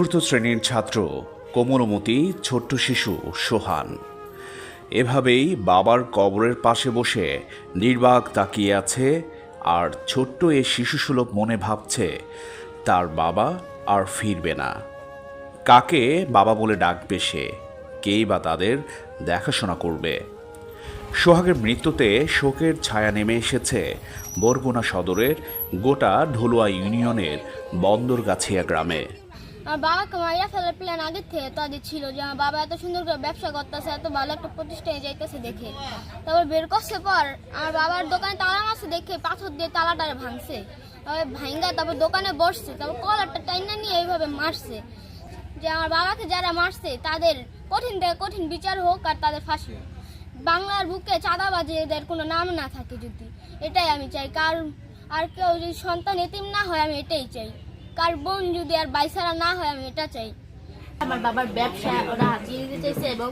চতুর্থ শ্রেণির ছাত্র, কোমলমতি, ছোট্ট শিশু, সোহান। এভাবেই বাবার কবরের পাশে বসে নির্বাক তাকিয়ে আছে আর ছোট্ট এ শিশুসুলভ মনে ভাবছে, তার বাবা আর ফিরবে না। কাকে বাবা বলে ডাকবে সে? কেই বা তাদের দেখাশোনা করবে? সোহাগের মৃত্যুতে শোকের ছায়া নেমে এসেছে বরগুনা সদরের গোটা ঢলুয়া ইউনিয়নের বন্দরগাছিয়া গ্রামে। আমার বাবাকে মাইয়া ফেলার প্ল্যান আগের থেকে তাদের ছিল যে আমার বাবা এত সুন্দর করে ব্যবসা করতেছে, এত ভালো একটা প্রতিষ্ঠানে যাইতেছে দেখে। তারপর বের করছে পর আমার বাবার দোকানে তালা মারছে দেখে, পাথর দিয়ে তালাটারে ভাঙছে। তারপর ভাঙ্গা তারপর দোকানে বসছে, তারপর কলারটা টাইনা নিয়ে এইভাবে মারছে। যে আমার বাবাকে যারা মারছে, তাদের কঠিন থেকে কঠিন বিচার হোক আর তাদের ফাঁসি। বাংলার বুকে চাঁদাবাজি এদের কোনো নাম না থাকে যদি। এটাই আমি চাই কার আর কেউ যদি সন্তান এতিম না হয়, আমি এটাই চাই। কার বোন যদি আর বাইসারা না হয় আমি এটা চাই। আমার বাবার ব্যবসা ওরা হাতিয়ে দিতে চাইছে এবং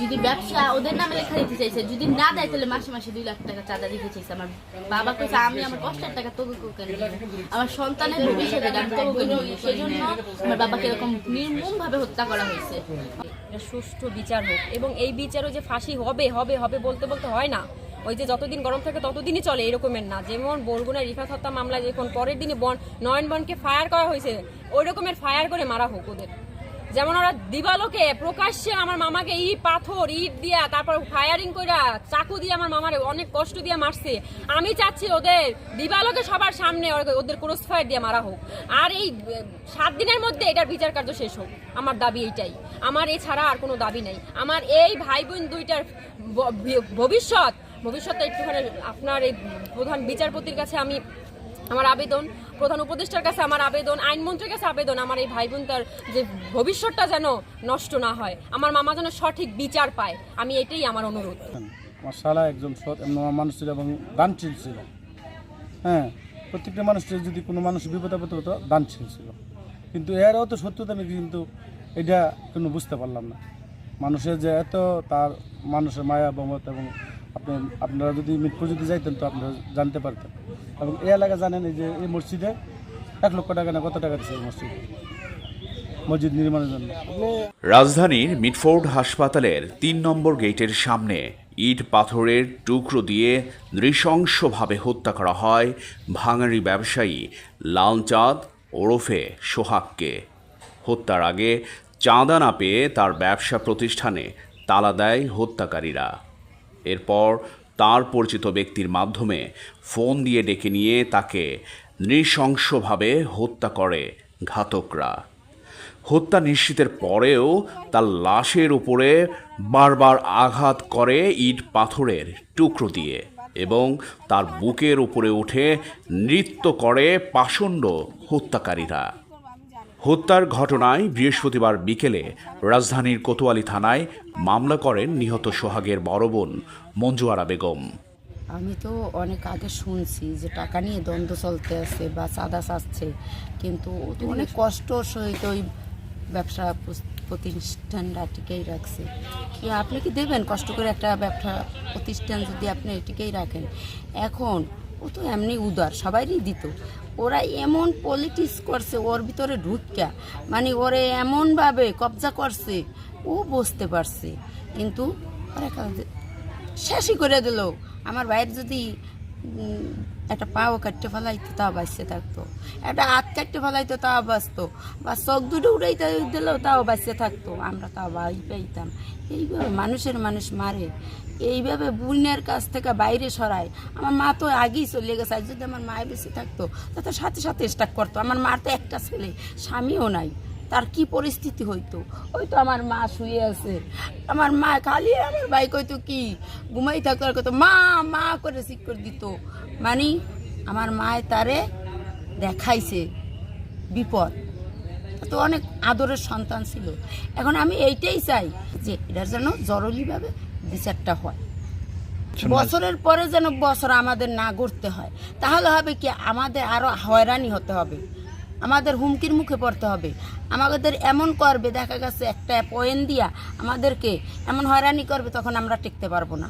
যদি ব্যবসা ওদের নামে লেখা দিতে চাইছে যদি না দেয় তাহলে মাসে মাসে দুই লাখ টাকা চাঁদা দিতে চাইছে। আমার বাবা কইছে আমি আমার কষ্টের টাকা তোকে কোকে আমার সন্তানের ভবিষ্যতে আমি তোকে সেই জন্য আমার বাবাকে এরকম নির্মম ভাবে হত্যা করা হয়েছে। এটা সুষ্ঠু বিচার হোক এবং এই বিচারও যে ফাঁসি হবে হবে হবে বলতে বলতে হয় না। ওই যে যতদিন গরম থাকে ততদিনই চলে, এরকমের না। যেমন বরগুনা রিফাত হত্যা মামলায় যখন পরের দিনে বন, নয়নবনকে ফায়ার করা হয়েছে ওই রকমের ফায়ার করে মারা হোক ওদের। যেমন ওরা দিবালোকে প্রকাশ্যে আমার মামাকে ইট, পাথর, ইট দিয়া তারপর ফায়ারিং কইরা চাকু দিয়ে আমার মামার অনেক কষ্ট দিয়ে মারছে। আমি চাচ্ছি ওদের দিবালোকে সবার সামনে ওদের ক্রস ফায়ার দিয়ে মারা হোক। আর এই, সাত দিনের মধ্যে এটার বিচার কার্য শেষ হোক। আমার দাবি এইটাই। আমার এছাড়া আর কোনো দাবি নেই। আমার এই ভাই বোন দুইটার ভবিষ্যৎ ভবিষ্যৎটা একটুখানি আপনার এই প্রধান বিচারপতির কাছে আমি আমার আবেদন, প্রধান উপদেষ্টার কাছে আমার আবেদন, আইনমন্ত্রীর কাছে আবেদন, আমার এই ভাই বোন তার যে ভবিষ্যৎটা যেন নষ্ট না হয়, আমার মামা যেন সঠিক বিচার পায়, আমি এটাই আমার অনুরোধ। আমার শালা একজন সৎ মানুষ ছিল এবং দানশীল ছিল। হ্যাঁ প্রত্যেকটা মানুষের যদি কোনো মানুষ বিপদ আপদ হতো, দানশীল ছিল। কিন্তু এরও তো সত্যতা আমি কিন্তু এটা কোনো বুঝতে পারলাম না। মানুষের যে এত, তার মানুষের মায়া মমত এবং আপনি আপনারা যদি মৃত্যু যদি যাইতেন তো আপনারা জানতে পারতেন। এবং এই এলাকা জানেন এই যে এই মসজিদে এক লক্ষ টাকা না কত টাকা দিচ্ছে মসজিদ? মসজিদ নির্মাণের জন্য। রাজধানীর মিটফোর্ড হাসপাতালের তিন নম্বর গেটের সামনে ইট পাথরের টুকরো দিয়ে নৃশংসভাবে হত্যা করা হয় ভাঙাড়ি ব্যবসায়ী লালচাঁদ ওরফে সোহাগকে। হত্যার আগে চাঁদা না পেয়ে তার ব্যবসা প্রতিষ্ঠানে তালা দেয় হত্যাকারীরা। এরপর তার পরিচিত ব্যক্তির মাধ্যমে ফোন দিয়ে ডেকে নিয়ে তাকে নৃশংসভাবে হত্যা করে ঘাতকরা। হত্যা নিশ্চিতের পরেও তার লাশের উপরে বারবার আঘাত করে ইট পাথরের টুকরো দিয়ে এবং তার বুকের উপরে উঠে নৃত্য করে পাষণ্ড হত্যাকারীরা। হত্যার ঘটনায় বৃহস্পতিবার বিকেলে রাজধানীর কোতোয়ালি থানায় মামলা করেন নিহত সোহাগের বড় বোন মঞ্জুয়ারা বেগম। আমি তো অনেক আগে শুনছি যে টাকা নিয়ে দ্বন্দ্ব চলতে আছে বা চাঁদা চাচ্ছে, কিন্তু তো অনেক কষ্ট সহিত ওই ব্যবসা প্রতিষ্ঠানটা টিকেই রাখছে। কি আপনি কি দেবেন কষ্ট করে একটা ব্যবসা প্রতিষ্ঠান যদি আপনি টিকেই রাখেন? এখন ও তো এমনি উদার, সবাইরই দিত। ওরা এমন পলিটিক্স করছে, ওর ভিতরে ঢুকা মানে ওরে এমনভাবে কবজা করছে, ও বসতে পারছে। কিন্তু ওরা শেষই করে দিল। আমার ভাইয়ের যদি একটা পাও কাটতে ফেলাইতো, তাও বাঁচতে থাকতো। একটা হাত কাটতে ফেলাইতো, তাও বাঁচতো। বা চোখ দুটো উড়াইতে দিলেও তাও বাঁচতে থাকতো। আমরা তাও ভাই পাইতাম। এইভাবে মানুষের মানুষ মারে। এইভাবে বুনের কাছ থেকে বাইরে সরায়। আমার মা তো আগেই চলে গেছে। আর যদি আমার মায়ের বেশি থাকতো তা তো সাথে সাথে স্টাক করতো। আমার মার তো একটা ছেলে, স্বামীও নাই। তার কি পরিস্থিতি হইতো? ওই তো আমার মা শুয়ে আছে। আমার মা খালি আমার ভাই কইতো কি ঘুমাই থাকতো আর কইতো মা মা করে ঠিক করে দিত। মানে আমার মায় তারে দেখাইছে বিপদ। তো অনেক আদরের সন্তান ছিল। এখন আমি এইটাই চাই যে এটার যেন জরুরিভাবে বিচারটা হয়। বছরের পরে যেন বছর আমাদের না ঘুরতে হয়। তাহলে হবে কি আমাদের আরও হয়রানি হতে হবে। আমাদের হুমকির মুখে পড়তে হবে। আমাদের এমন করবে, দেখা গেছে একটা পয়েন্ট দিয়া আমাদেরকে এমন হয়রানি করবে, তখন আমরা টিকতে পারব না।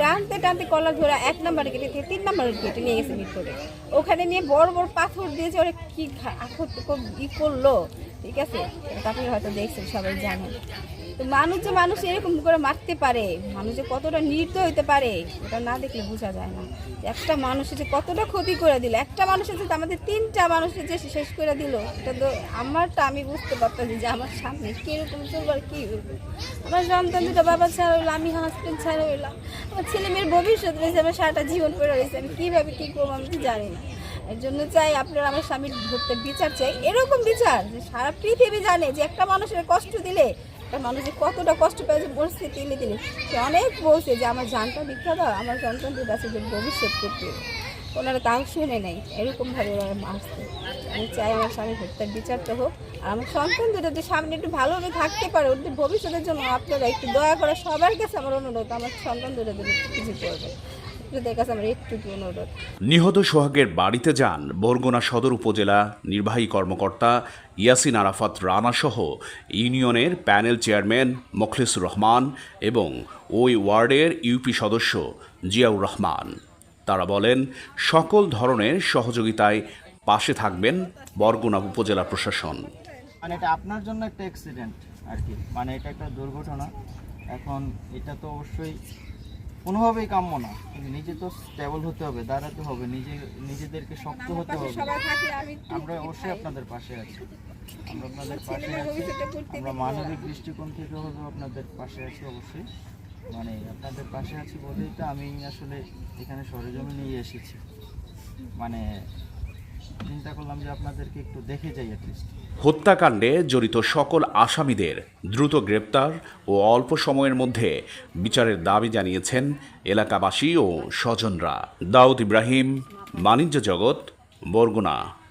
টানতে টানতে কলা ধরে এক নম্বর গেটে থেকে তিন নম্বর গেটে নিয়ে গেছে ভিতরে। ওখানে নিয়ে বড় বড় পাথর দিয়েছে, ওরা কি ই করল? ঠিক আছে? আপনারা হয়তো দেখছেন, সবাই জানেন তো মানুষ যে মানুষ এরকম করে মারতে পারে, মানুষ যে কতটা নির্দয় হইতে পারে ওটা না দেখলে বোঝা যায় না। একটা মানুষের যে কতটা ক্ষতি করে দিল, একটা মানুষের যে আমাদের তিনটা মানুষের যে শেষ করে দিল, এটা তো আমারটা আমি বুঝতে পারতাম যে আমার সামনে কীরকম চলবে আর কী হইবে আমার সন্তান দুটো বাবা ছাড়া হইল আমি হাজবেন্ড ছাড়া হইলাম। আমার ছেলে মেয়ের ভবিষ্যৎ রয়েছে, আমার সারাটা জীবন পড়ে রয়েছে, আমি কীভাবে কী করব আমি জানি না। এর জন্য চাই আপনারা আমার স্বামীর ধরতে বিচার চাই। এরকম বিচার যে সারা পৃথিবী জানে যে একটা মানুষের কষ্ট দিলে, একটা মানুষ যে কতটা কষ্ট পেয়েছে বলছে তিলে তিলে, সে অনেক বলছে যে, আমার জানটা দাও, আমার সন্তানদের কাছে যে ভবিষ্যৎ করতে। ওনারা তাও শুনে নেই। এরকমভাবে ওনারা মারছে। আমি চাই আমার স্বামীর হত্যার বিচারটা হোক। আর আমার সন্তানদের যদি সামনে একটু ভালোভাবে থাকতে পারে, ওদের ভবিষ্যতের জন্য আপনারা একটু দয়া করে সবার কাছে আমার অনুরোধ, আমার সন্তানদের জন্য কিছু করবে আপনাদের কাছে আমার একটু অনুরোধ নিহত সোহাগের বাড়িতে যান বরগুনা সদর উপজেলা নির্বাহী কর্মকর্তা ইয়াসিন আরাফাত রানা সহ ইউনিয়নের প্যানেল চেয়ারম্যান মোখলেসুর রহমান এবং ওই ওয়ার্ডের ইউপি সদস্য জিয়াউর রহমান। তারা বলেন সকল ধরনের সহযোগিতায় পাশে থাকবেন বরগুনা উপজেলা প্রশাসন। মানে এটা আপনার জন্য একটা অ্যাক্সিডেন্ট আর কি। মানে এটা একটা দুর্ঘটনা। এখন এটা তো অবশ্যই কোনোভাবেই কাম্য না। নিজে তো স্টেবল হতে হবে দাঁড়াতে হবে নিজে নিজেদেরকে শক্ত হতে হবে। আমরা অবশ্যই আপনাদের পাশে আছি। আমরা আপনাদের পাশে আছি। আমরা মানবিক দৃষ্টিকোণ থেকে হলেও আপনাদের পাশে আছি অবশ্যই। মানে আপনাদের পাশে আছি বলেই তো আমি আসলে এখানে সরেজমে নিয়ে এসেছি। মানে চিন্তা করলাম যে আপনাদেরকে একটু দেখে যাই অ্যাটলিস্ট হত্যাকাণ্ডে জড়িত সকল আসামিদের দ্রুত গ্রেপ্তার ও অল্প সময়ের মধ্যে বিচারের দাবি জানিয়েছেন এলাকাবাসী ও স্বজনরা। দাউদ ইব্রাহিম, বাণিজ্য জগৎ, বরগুনা।